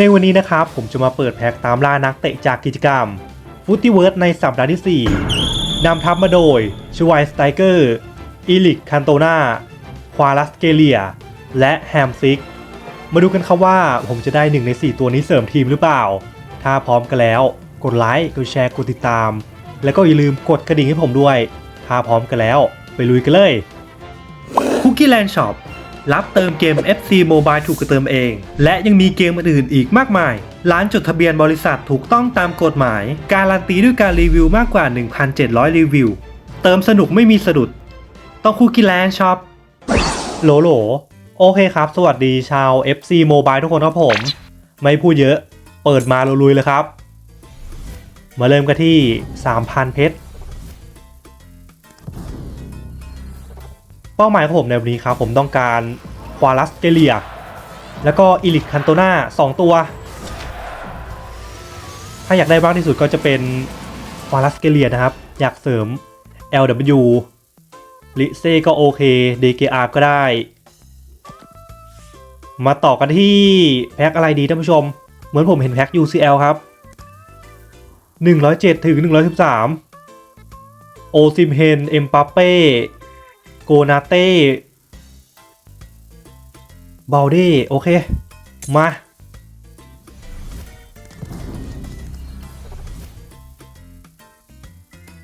ในวันนี้นะครับผมจะมาเปิดแพ็กตามล่านักเตะจากกิจกรรมฟุตตี้เวิร์ดในสัปดาห์ที่ 4 นำทัพมาโดยชวายสไตเกอร์อีลิกคันโตนาควาลัสเกเลีย และแฮมซิก มาดูกันครับว่าผมจะได้หนึ่งใน 4 ตัวนี้เสริมทีมหรือเปล่า ถ้าพร้อมกันแล้ว กดไลค์กดแชร์กดติดตาม แล้วก็อย่าลืมกดกระดิ่งให้ผมด้วย ถ้าพร้อมกันแล้ว ไปลุยกันเลย Cookie Land Shop รับเติมเกม FC Mobile ถูกเติมเอง และยังมีเกมอื่นๆอีกมากมาย ร้านจดทะเบียนบริษัทถูกต้องตามกฎหมาย การันตีด้วยการรีวิวมากกว่า 1,700 รีวิว เติมสนุกไม่มีสะดุด ต้อง Cookie Land Shop โหลโหลโอเคครับ สวัสดีชาว FC Mobile ทุกคนครับผม ไม่พูดเยอะ เปิดมาลุยเลยครับ มาเริ่มกันที่ 3,000 เพชร เป้าหมายของผมในวันนี้ครับผมต้องการควาลัสเกเลีย แล้วก็อิลิคคันโตนา2ตัว ถ้าอยากได้บ้างที่สุดก็จะเป็นควาลัสเกเลียนะครับ อยากเสริม LW ลิเซ่ก็โอเค DKR ก็ได้ มาต่อกันที่แพ็คอะไรดีท่านผู้ชม เหมือนผมเห็นแพ็ค UCL ครับ 107 ถึง 113 โอซิมเฮน เอ็มปาเป้ โกนาเต้บาลเด้โอเค มา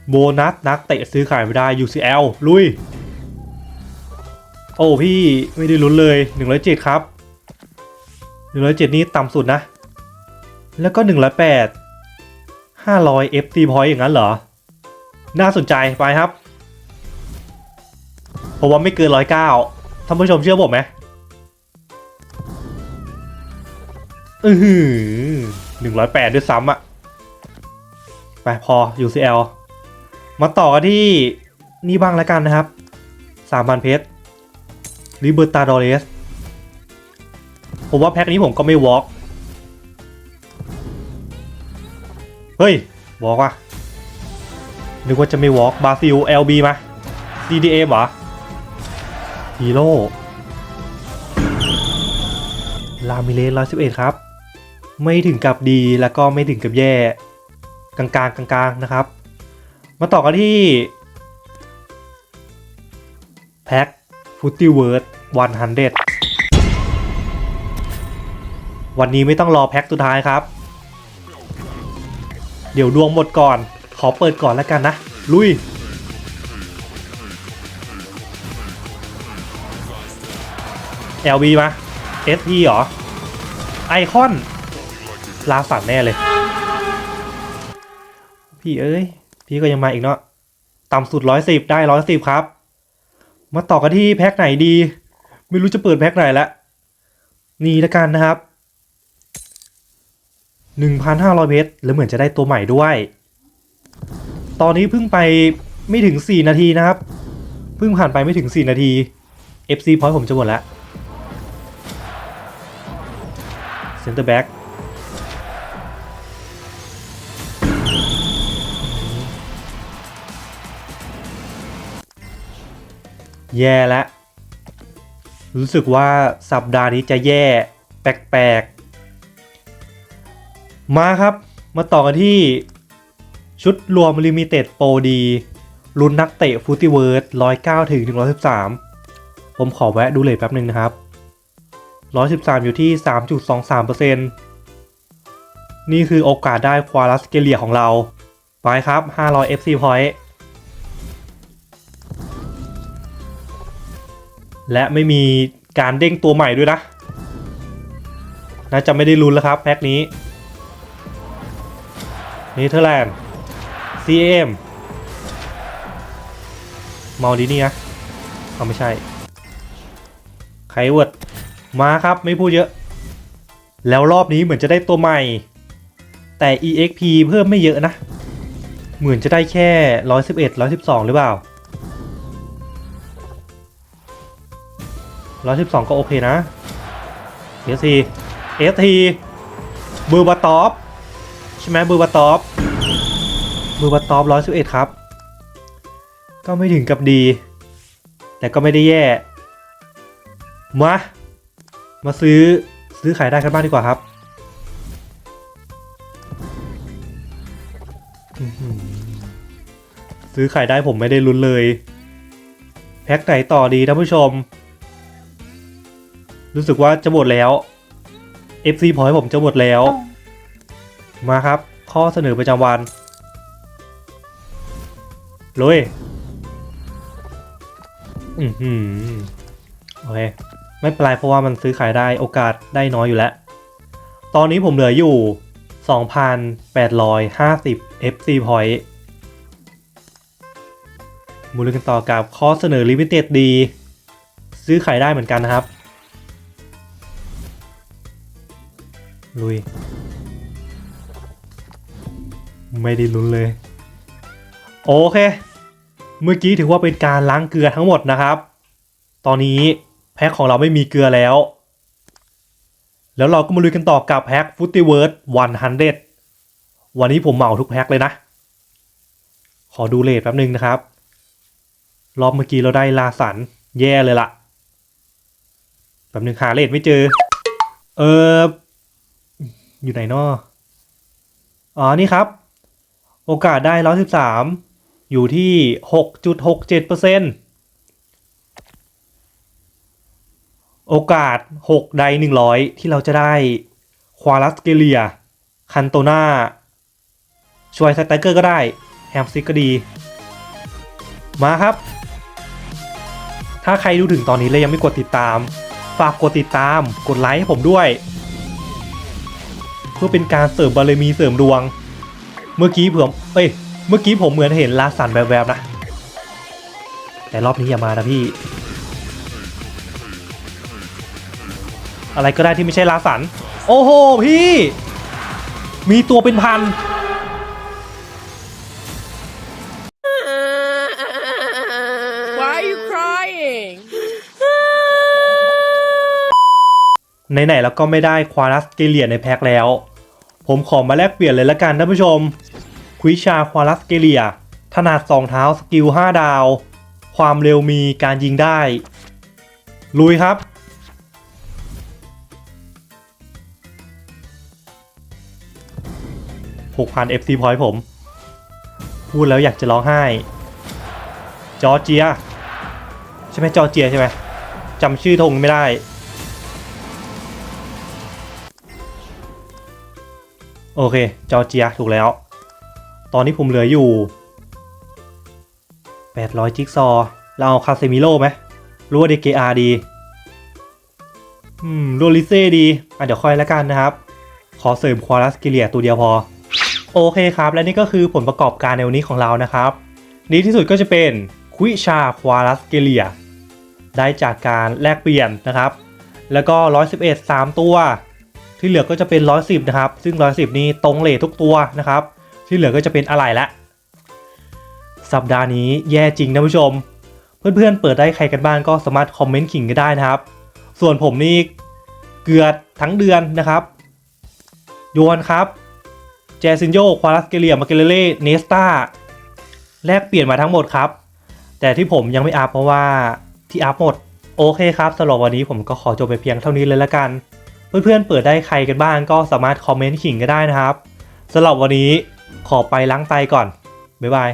โบนัส นักเตะซื้อขายไม่ได้ UCL ลุย โอ้พี่ไม่ได้ลุ้นเลย 107 ครับ 107 นี้ต่ำสุดนะ แล้วก็ 108 500 FT point อย่างนั้นเหรอ น่าสนใจไปครับ ผมว่าไม่เกิน109ท่านผู้ชมเชื่อผมไหมอือหือ108ด้วยซ้ำอะไปพอ UCL มาต่อกันที่นี่บ้างแล้วกันนะครับ3,000เพชรลิเบอร์ตาดอเรสผมว่าแพ็คนี้ผมก็ไม่วอล์กเฮ้ยวอล์กว่ะนึกว่าจะไม่วอล์กบาซิล LB มา CDM เหรอ ฮีโร่ลามิเลสร้อยสิบเอ็ดครับ ไม่ถึงกับดีแล้วก็ไม่ถึงกับแย่ กลางๆกลางๆนะครับ มาต่อกันที่แพ็คฟุตตี้เวิร์ดวันฮันเดวันนี้ไม่ต้องรอแพ็คสุดท้ายครับ เดี๋ยวดวงหมดก่อน ขอเปิดก่อนแล้วกันนะ ลุย LV มา SP เหรอ ไอคอน ลาสันแน่เลย พี่เอ้ย พี่ก็ยังมาอีกเนาะต่ำสุด110ได้110ครับ มาต่อกันที่แพ็คไหนดี ไม่รู้จะเปิดแพ็คไหนละนี่ละกันนะครับ1,500เพชรแล้วเหมือนจะได้ตัวใหม่ด้วย ตอนนี้เพิ่งไปไม่ถึง4นาทีนะครับ เพิ่งผ่านไปไม่ถึง4นาที FC point ผมจะหมดแล้ว เซนเตอร์แบ็กแย่แล้วรู้สึกว่าสัปดาห์นี้จะแย่แปลกๆ มาครับ มาต่อกันที่ชุดรวมลิมิเต็ดโปรดีรุ่นนักเตะฟูติเวิร์ด109ถึง113 ผมขอแวะดูเลทแป๊บหนึ่งนะครับ 113 อยู่ที่ 3.23%นี่คือโอกาสได้ควาลัสเกเลียของเรา ไปครับ 500 FC point และไม่มีการเด้งตัวใหม่ด้วยนะ น่าจะไม่ได้ลุ้นแล้วครับ แพ็คนี้เนเธอร์แลนด์ CM เมาดีนี่นะเอาไม่ใช่ไคเวิร์ด มาครับไม่พูดเยอะ แล้วรอบนี้เหมือนจะได้ตัวใหม่ แต่ EXP เพิ่มไม่เยอะนะ เหมือนจะได้แค่ 111 112 หรือเปล่า 112 ก็โอเคนะ ST ST บอร์บาตอฟใช่ไหมบอร์บาตอฟบอร์บาตอฟ111 ครับ ก็ไม่ถึงกับดี แต่ก็ไม่ได้แย่ มา มาซื้อซื้อขายได้กันบ้างดีกว่าครับซื้อขายได้ผมไม่ได้ลุ้นเลย แพ็คไหนต่อดีท่านผู้ชม รู้สึกว่าจะหมดแล้ว FC พอยผมจะหมดแล้ว มาครับ ข้อเสนอประจำวันเลยอือหืโอเค ไม่เป็นไรเพราะว่ามันซื้อขายได้โอกาสได้น้อยอยู่แล้ว ตอนนี้ผมเหลืออยู่ 2,850 FC point มูลกันต่อกับข้อเสนอ Limited D ซื้อขายได้เหมือนกันนะครับ ลุย ไม่ได้ลุ้นเลย โอเค เมื่อกี้ถือว่าเป็นการล้างเกลือทั้งหมดนะครับ ตอนนี้ แพ็คของเราไม่มีเกลือแล้ว แล้วเราก็มาลุยกันต่อกับแพ็คฟุตติเวิร์ด100วันนี้ผมเหมาทุกแพ็คเลยนะ ขอดูเลทแป๊บนึงนะครับ รอบเมื่อกี้เราได้ลาสันแย่เลยละแป๊บนึงหาเลทไม่เจอ เอออยู่ไหนนออ๋อนี่ครับ โอกาสได้ร้อยสิบสามอยู่ที่หกจุดหกเจ็ดเปอร์เซ็น โอกาสหกใดหนึ่งร้อยที่เราจะได้ควาลัสเกเลีย คันโตนาช่วยสไตเกอร์ก็ได้ แฮมซิกก็ดี มาครับ ถ้าใครดูถึงตอนนี้แล้วยังไม่กดติดตาม ฝากกดติดตาม กดไลค์ให้ผมด้วย เพื่อเป็นการเสริมบารมีเสริมดวง เมื่อกี้ผมเอ้ย เมื่อกี้ผมเหมือนเห็นลาสันแวบๆนะ แต่รอบนี้อย่ามานะพี่ อะไรก็ได้ที่ไม่ใช่ลาสัน โอ้โหพี่ มีตัวเป็นพัน Why are you crying? ไหนๆแล้วก็ไม่ได้ควาลัสเกเลียในแพ็คแล้ว ผมขอมาแลกเปลี่ยนเลยละกันท่านผู้ชม ควิชาควาลัสเกเลีย ถนัดสองเท้าสกิล 5 ดาว ความเร็วมีการยิงได้ ลุยครับ 6,000 FC point ผม พูดแล้วอยากจะร้องไห้ จอร์เจีย ใช่ไหมจอร์เจียใช่ไหมจำชื่อธงไม่ได้ โอเค จอร์เจีย ถูกแล้ว ตอนนี้ผมเหลืออยู่ 800 จิ๊กซอ เราเอาคาเซมิโร่ไหมรู้ว่าเดเกอาดี อืมโรลิเซ่ดี อะเดี๋ยวค่อยแล้วกันนะครับ ขอเสริมควาลัสกิเลียตัวเดียวพอ โอเคครับ และนี่ก็คือผลประกอบการในวันนี้ของเรานะครับ ดีที่สุดก็จะเป็นควิชาควาลัสเกเลียได้จากการแลกเปลี่ยนนะครับ แล้วก็ 111 3 ตัว ที่เหลือก็จะเป็น 110 นะครับ ซึ่ง 110 นี้ตรงเลททุกตัวนะครับ ที่เหลือก็จะเป็นอะไรละสัปดาห์นี้แย่จริงนะผู้ชม เพื่อนๆเปิดได้ใครกันบ้างก็สามารถคอมเมนต์ขิงกันได้นะครับ ส่วนผมนี่เกือบทั้งเดือนนะครับ โยนครับ เจซินโยควาลัสเกเลียมาเกเลเล่เนสตาแลกเปลี่ยนมาทั้งหมดครับ แต่ที่ผมยังไม่อัพเพราะว่าที่อัพหมด โอเคครับสำหรับวันนี้ผมก็ขอจบไปเพียงเท่านี้เลยละกัน เพื่อนๆเปิดได้ใครกันบ้างก็สามารถคอมเมนต์ขิงก็ได้นะครับสำหรับวันนี้ขอไปล้างไตก่อน บ๊ายบาย